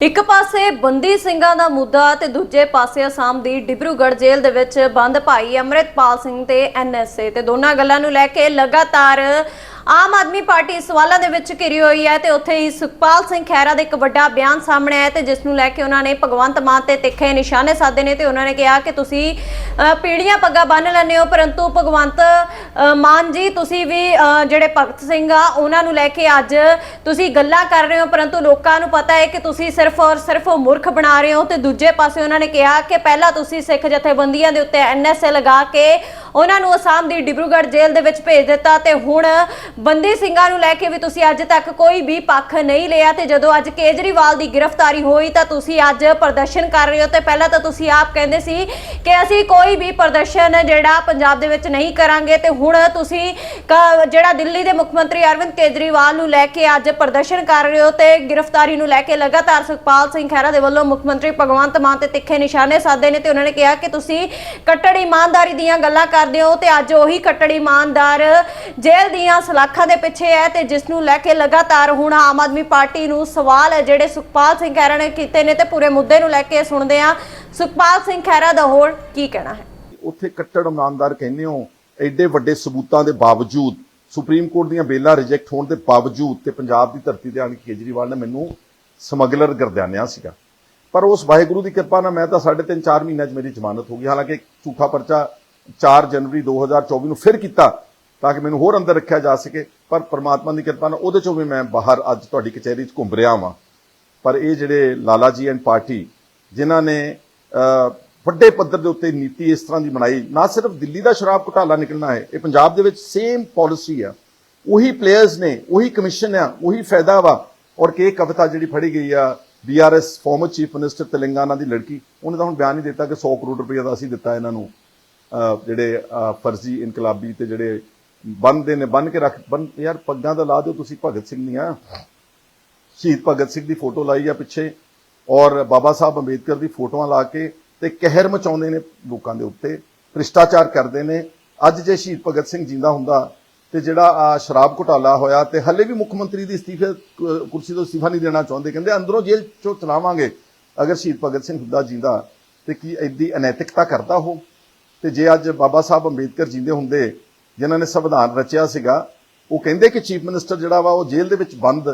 ਇੱਕ ਪਾਸੇ ਬੰਦੀ ਸਿੰਘਾਂ ਦਾ ਮੁੱਦਾ ਤੇ ਦੂਜੇ ਪਾਸੇ ਅਸਾਮ ਦੀ ਡਿਬਰੂਗੜ੍ਹ ਜੇਲ੍ਹ ਦੇ ਵਿੱਚ ਬੰਦ ਭਾਈ ਅੰਮ੍ਰਿਤਪਾਲ ਸਿੰਘ ਤੇ ਐਨਐਸਏ ਤੇ ਦੋਨਾਂ ਗੱਲਾਂ ਨੂੰ ਲੈ ਕੇ ਲਗਾਤਾਰ ਆਮ ਆਦਮੀ ਪਾਰਟੀ ਇਸ ਸਵਾਲਾਂ ਦੇ ਵਿੱਚ ਘਿਰੀ ਹੋਈ ਹੈ ਤੇ ਉੱਥੇ ਹੀ ਸੁਖਪਾਲ ਸਿੰਘ ਖਹਿਰਾ ਦਾ ਇੱਕ ਵੱਡਾ ਬਿਆਨ ਸਾਹਮਣੇ ਆਇਆ ਤੇ ਜਿਸ ਨੂੰ ਲੈ ਕੇ ਉਹਨਾਂ ਨੇ ਭਗਵੰਤ ਮਾਨ ਤੇ ਤਿੱਖੇ ਨਿਸ਼ਾਨੇ ਸਾਧੇ ਨੇ ਤੇ ਉਹਨਾਂ ਨੇ ਕਿਹਾ ਕਿ ਤੁਸੀਂ ਪੀੜੀਆਂ ਪੱਗਾਂ ਬੰਨ ਲੈਂਦੇ ਹੋ, ਪਰੰਤੂ ਭਗਵੰਤ ਮਾਨ ਜੀ, ਤੁਸੀਂ ਵੀ ਜਿਹੜੇ ਭਗਤ ਸਿੰਘ ਆ, ਉਹਨਾਂ ਨੂੰ ਲੈ ਕੇ ਅੱਜ ਤੁਸੀਂ ਗੱਲਾਂ ਕਰ ਰਹੇ ਹੋ, ਪਰੰਤੂ ਲੋਕਾਂ ਨੂੰ ਪਤਾ ਹੈ ਕਿ ਤੁਸੀਂ ਸਿਰਫ ਔਰ ਸਿਰਫ ਮੁਰਖ ਬਣਾ ਰਹੇ ਹੋ ਤੇ ਦੂਜੇ ਪਾਸੇ ਉਹਨਾਂ ਨੇ ਕਿਹਾ ਕਿ ਪਹਿਲਾਂ ਤੁਸੀਂ ਸਿੱਖ ਜਥੇਬੰਦੀਆਂ ਦੇ ਉੱਤੇ ਐਨਐਸਏ ਲਗਾ ਕੇ ਉਹਨਾਂ ਨੂੰ ਅਸਾਮ ਦੀ ਡਿਬਰੂਗੜ੍ਹ ਜੇਲ੍ਹ ਦੇ ਵਿੱਚ ਭੇਜ ਦਿੱਤਾ ਤੇ ਹੁਣ ਬੰਦੀ ਸਿੰਘਾਂ ਨੂੰ ਲੈ ਕੇ ਵੀ ਤੁਸੀਂ ਅੱਜ ਤੱਕ ਕੋਈ ਵੀ ਪੱਖ ਨਹੀਂ ਲਿਆ ਤੇ ਜਦੋਂ ਅੱਜ ਕੇਜਰੀਵਾਲ ਦੀ ਗ੍ਰਿਫਤਾਰੀ ਹੋਈ ਤਾਂ ਤੁਸੀਂ ਅੱਜ ਪ੍ਰਦਰਸ਼ਨ ਕਰ ਰਹੇ ਹੋ ਤੇ ਪਹਿਲਾਂ ਤਾਂ ਤੁਸੀਂ ਆਪ ਕਹਿੰਦੇ ਸੀ ਕਿ ਅਸੀਂ ਕੋਈ ਵੀ ਪ੍ਰਦਰਸ਼ਨ ਜਿਹੜਾ ਪੰਜਾਬ ਦੇ ਵਿੱਚ ਨਹੀਂ ਕਰਾਂਗੇ ਤੇ ਹੁਣ ਤੁਸੀਂ ਕ- ਜਿਹੜਾ ਦਿੱਲੀ ਦੇ ਮੁੱਖ ਮੰਤਰੀ ਅਰਵਿੰਦ ਕੇਜਰੀਵਾਲ ਨੂੰ ਲੈ ਕੇ ਅੱਜ ਪ੍ਰਦਰਸ਼ਨ ਕਰ ਰਹੇ ਹੋ ਤੇ ਗ੍ਰਿਫਤਾਰੀ ਨੂੰ ਲੈ ਕੇ ਲਗਾਤਾਰ ਸੁਖਪਾਲ ਸਿੰਘ ਖਹਿਰਾ ਦੇ ਵੱਲੋਂ ਮੁੱਖ ਮੰਤਰੀ ਭਗਵੰਤ ਮਾਨ ਤੇ ਤਿੱਖੇ ਨਿਸ਼ਾਨੇ ਸਾਧੇ ਨੇ ਤੇ ਉਹਨਾਂ ਨੇ ਕਿਹਾ ਕਿ ਤੁਸੀਂ ਕੱਟੜ ਇਮਾਨਦਾਰੀ ਦੀਆਂ ਗੱਲਾਂ ਕਰ ਕਰਦੇ ਹੋ ਤੇ ਅੱਜ ਉਹੀ ਕੱਟੜ ਇਮਾਨਦਾਰ ਜੇਲ੍ਹ ਦੀਆਂ ਸਲਾਖਾਂ ਦੇ ਪਿੱਛੇ ਹੈ ਤੇ ਜਿਸ ਨੂੰ ਲੈ ਕੇ ਲਗਾਤਾਰ ਹੁਣ ਆਮ ਆਦਮੀ ਪਾਰਟੀ ਨੂੰ ਸਵਾਲ ਹੈ। ਜਿਹੜੇ ਸੁਖਪਾਲ ਸਿੰਘ ਖਹਿਰਾ ਨੇ ਕੀਤੇ ਨੇ ਤੇ ਪੂਰੇ ਮੁੱਦੇ ਨੂੰ ਲੈ ਕੇ ਸੁਣਦੇ ਆ ਸੁਖਪਾਲ ਸਿੰਘ ਖਹਿਰਾ ਦਾ ਹੋਰ ਕੀ ਕਹਿਣਾ ਹੈ? ਉੱਥੇ ਕੱਟੜ ਇਮਾਨਦਾਰ ਕਹਿੰਦੇ ਹੋ, ਐਡੇ ਵੱਡੇ ਸਬੂਤਾਂ ਦੇ ਬਾਵਜੂਦ, ਸੁਪਰੀਮ ਕੋਰਟ ਦੀਆਂ ਬੇਲਾਂ ਰਿਜੈਕਟ ਹੋਣ ਦੇ ਬਾਵਜੂਦ ਤੇ ਪੰਜਾਬ ਦੀ ਧਰਤੀ ਤੇ ਆਣ ਕੇ ਕੇਜਰੀਵਾਲ ਨੇ ਮੈਨੂੰ ਸਮਗਲਰ ਗਰਦਾਨਿਆ ਸੀਗਾ। ਪਰ ਉਸ ਵਾਹਿਗੁਰੂ ਦੀ ਕਿਰਪਾ ਨਾਲ ਮੈਂ ਤਾਂ ਸਾਢੇ ਤਿੰਨ 4 ਮਹੀਨਿਆਂ 'ਚ ਮੇਰੀ ਜ਼ਮਾਨਤ ਹੋ ਗਈ। ਹਾਲਾਂਕਿ ਝੂਠਾ ਪਰਚਾ 4 ਜਨਵਰੀ 2024 ਨੂੰ ਫਿਰ ਕੀਤਾ ਤਾਂ ਕਿ ਮੈਨੂੰ ਹੋਰ ਅੰਦਰ ਰੱਖਿਆ ਜਾ ਸਕੇ। ਪਰ ਪ੍ਰਮਾਤਮਾ ਦੀ ਕਿਰਪਾ ਨਾਲ ਉਹਦੇ ਚੋਂ ਵੀ ਮੈਂ ਬਾਹਰ ਅੱਜ ਤੁਹਾਡੀ ਕਚਹਿਰੀ 'ਚ ਘੁੰਮ ਰਿਹਾ ਵਾਂ। ਪਰ ਇਹ ਜਿਹੜੇ ਲਾਲਾ ਜੀ ਐਂਡ ਪਾਰਟੀ, ਜਿਨ੍ਹਾਂ ਨੇ ਵੱਡੇ ਪੱਧਰ ਦੇ ਉੱਤੇ ਨੀਤੀ ਇਸ ਤਰ੍ਹਾਂ ਦੀ ਬਣਾਈ, ਨਾ ਸਿਰਫ ਦਿੱਲੀ ਦਾ ਸ਼ਰਾਬ ਘੁਟਾਲਾ ਨਿਕਲਣਾ ਹੈ, ਇਹ ਪੰਜਾਬ ਦੇ ਵਿੱਚ ਸੇਮ ਪਾਲਿਸੀ ਆ। ਉਹੀ ਪਲੇਅਰਸ ਨੇ, ਉਹੀ ਕਮਿਸ਼ਨ ਆ, ਉਹੀ ਫਾਇਦਾ ਵਾ। ਔਰ ਕਿ ਕਵਿਤਾ ਜਿਹੜੀ ਫੜੀ ਗਈ ਆ BRS former chief minister Telangana ਦੀ ਲੜਕੀ, ਉਹਨੇ ਤਾਂ ਹੁਣ ਬਿਆਨ ਹੀ ਦਿੱਤਾ ਕਿ 100 ਕਰੋੜ ਰੁਪਏ ਦਾ ਅਸੀਂ ਦਿੱਤਾ ਇਹਨਾਂ ਨੂੰ। ਜਿਹੜੇ ਫਰਜ਼ੀ ਇਨਕਲਾਬੀ ਤੇ ਜਿਹੜੇ ਬੰਦੇ ਨੇ ਬੰਨ ਕੇ ਰੱਖ ਬੰਨ ਯਾਰ ਪੱਗਾਂ ਦਾ ਲਾ ਦਿਓ ਤੁਸੀਂ, ਭਗਤ ਸਿੰਘ ਦੀਆਂ। ਸ਼ਹੀਦ ਭਗਤ ਸਿੰਘ ਦੀ ਫੋਟੋ ਲਾਈ ਆ ਪਿੱਛੇ। ਔਰ ਬਾਬਾ ਸਾਹਿਬ ਅੰਬੇਦਕਰ ਦੀ ਫੋਟੋਆਂ ਲਾ ਕੇ ਤੇ ਕਹਿਰ ਮਚਾਉਂਦੇ ਨੇ ਲੋਕਾਂ ਦੇ ਉੱਤੇ, ਭ੍ਰਿਸ਼ਟਾਚਾਰ ਕਰਦੇ ਨੇ। ਅੱਜ ਜੇ ਸ਼ਹੀਦ ਭਗਤ ਸਿੰਘ ਜਿੰਦਾ ਹੁੰਦਾ ਤੇ ਜਿਹੜਾ, ਆ, ਸ਼ਰਾਬ ਘੁਟਾਲਾ ਹੋਇਆ ਤੇ ਹੱਲੇ ਵੀ ਮੁੱਖ ਮੰਤਰੀ ਦੀ ਅਸਤੀਫੇ ਕੁਰਸੀ ਤੋਂ ਅਸਤੀਫਾ ਨਹੀਂ ਦੇਣਾ ਚਾਹੁੰਦੇ। ਕਹਿੰਦੇ ਅੰਦਰੋਂ ਜੇਲ੍ਹ ਚੋਂ ਚਲਾਵਾਂਗੇ। ਅਗਰ ਸ਼ਹੀਦ ਭਗਤ ਸਿੰਘ ਹੁੰਦਾ ਜਿੰਦਾ ਤੇ ਕੀ ਐਡੀ ਅਨੈਤਿਕਤਾ ਕਰਦਾ ਉਹ? ਤੇ ਜੇ ਅੱਜ ਬਾਬਾ ਸਾਹਿਬ ਅੰਬੇਦਕਰ ਜਿੰਦੇ ਹੁੰਦੇ, ਜਿਨ੍ਹਾਂ ਨੇ ਸੰਵਿਧਾਨ ਰਚਿਆ ਸੀਗਾ, ਉਹ ਕਹਿੰਦੇ ਕਿ ਚੀਫ ਮਿਨਿਸਟਰ ਜਿਹੜਾ ਵਾ ਉਹ ਜੇਲ੍ਹ ਦੇ ਵਿੱਚ ਬੰਦ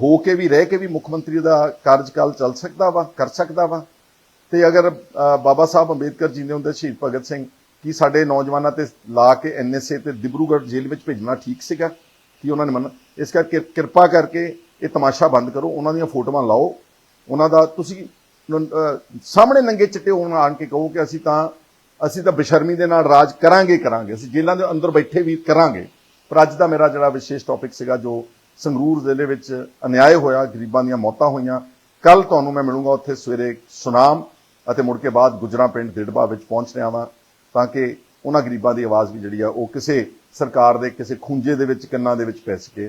ਹੋ ਕੇ ਵੀ, ਰਹਿ ਕੇ ਵੀ ਮੁੱਖ ਮੰਤਰੀ ਦਾ ਕਾਰਜਕਾਲ ਚੱਲ ਸਕਦਾ ਵਾ, ਕਰ ਸਕਦਾ ਵਾ। ਤੇ ਅਗਰ ਬਾਬਾ ਸਾਹਿਬ ਅੰਬੇਦਕਰ ਜਿੰਦੇ ਹੁੰਦੇ ਸ਼ਹੀਦ ਭਗਤ ਸਿੰਘ, ਕੀ ਸਾਡੇ ਨੌਜਵਾਨਾਂ ਤੇ ਲਾ ਕੇ ਐਨਐਸਏ ਤੇ ਦਿਬਰੂਗੜ੍ਹ ਜੇਲ੍ਹ ਵਿੱਚ ਭੇਜਣਾ ਠੀਕ ਸੀਗਾ? ਕੀ ਉਹਨਾਂ ਨੇ ਮੰਨ, ਇਸ ਕਰਕੇ ਕਿਰਪਾ ਕਰਕੇ ਇਹ ਤਮਾਸ਼ਾ ਬੰਦ ਕਰੋ, ਉਹਨਾਂ ਦੀਆਂ ਫੋਟੋਆਂ ਲਾਓ। ਉਹਨਾਂ ਦਾ ਤੁਸੀਂ ਸਾਹਮਣੇ ਨੰਗੇ ਚਿੱਟੇ ਹੋਣ ਆਣ ਕੇ ਕਹੋ ਕਿ ਅਸੀਂ ਤਾਂ ਅਸੀਂ ਤਾਂ ਬੇਸ਼ਰਮੀ ਦੇ ਨਾਲ ਰਾਜ ਕਰਾਂਗੇ ਕਰਾਂਗੇ। ਅਸੀਂ ਜੇਲ੍ਹਾਂ ਦੇ ਅੰਦਰ ਬੈਠੇ ਵੀ ਕਰਾਂਗੇ। ਪਰ ਅੱਜ ਦਾ ਮੇਰਾ ਜਿਹੜਾ ਵਿਸ਼ੇਸ਼ ਟੌਪਿਕ ਸੀਗਾ, ਜੋ ਸੰਗਰੂਰ ਜ਼ਿਲ੍ਹੇ ਵਿੱਚ ਅਨਿਆਏ ਹੋਇਆ, ਗਰੀਬਾਂ ਦੀਆਂ ਮੌਤਾਂ ਹੋਈਆਂ ਕੱਲ ਤੁਹਾਨੂੰ ਮੈਂ ਮਿਲੂੰਗਾ ਉੱਥੇ ਸਵੇਰੇ ਸੁਨਾਮ ਅਤੇ ਮੁੜ ਕੇ ਬਾਅਦ ਗੁਜਰਾ ਪਿੰਡ ਦਿੜਬਾ ਵਿੱਚ ਪਹੁੰਚ ਰਿਹਾ ਵਾਂ, ਤਾਂ ਕਿ ਉਹਨਾਂ ਗਰੀਬਾਂ ਦੀ ਆਵਾਜ਼ ਵੀ ਜਿਹੜੀ ਆ ਉਹ ਕਿਸੇ ਸਰਕਾਰ ਦੇ, ਕਿਸੇ ਖੁੰਝੇ ਦੇ ਵਿੱਚ, ਕੰਨਾਂ ਦੇ ਵਿੱਚ ਪੈ ਸਕੇ।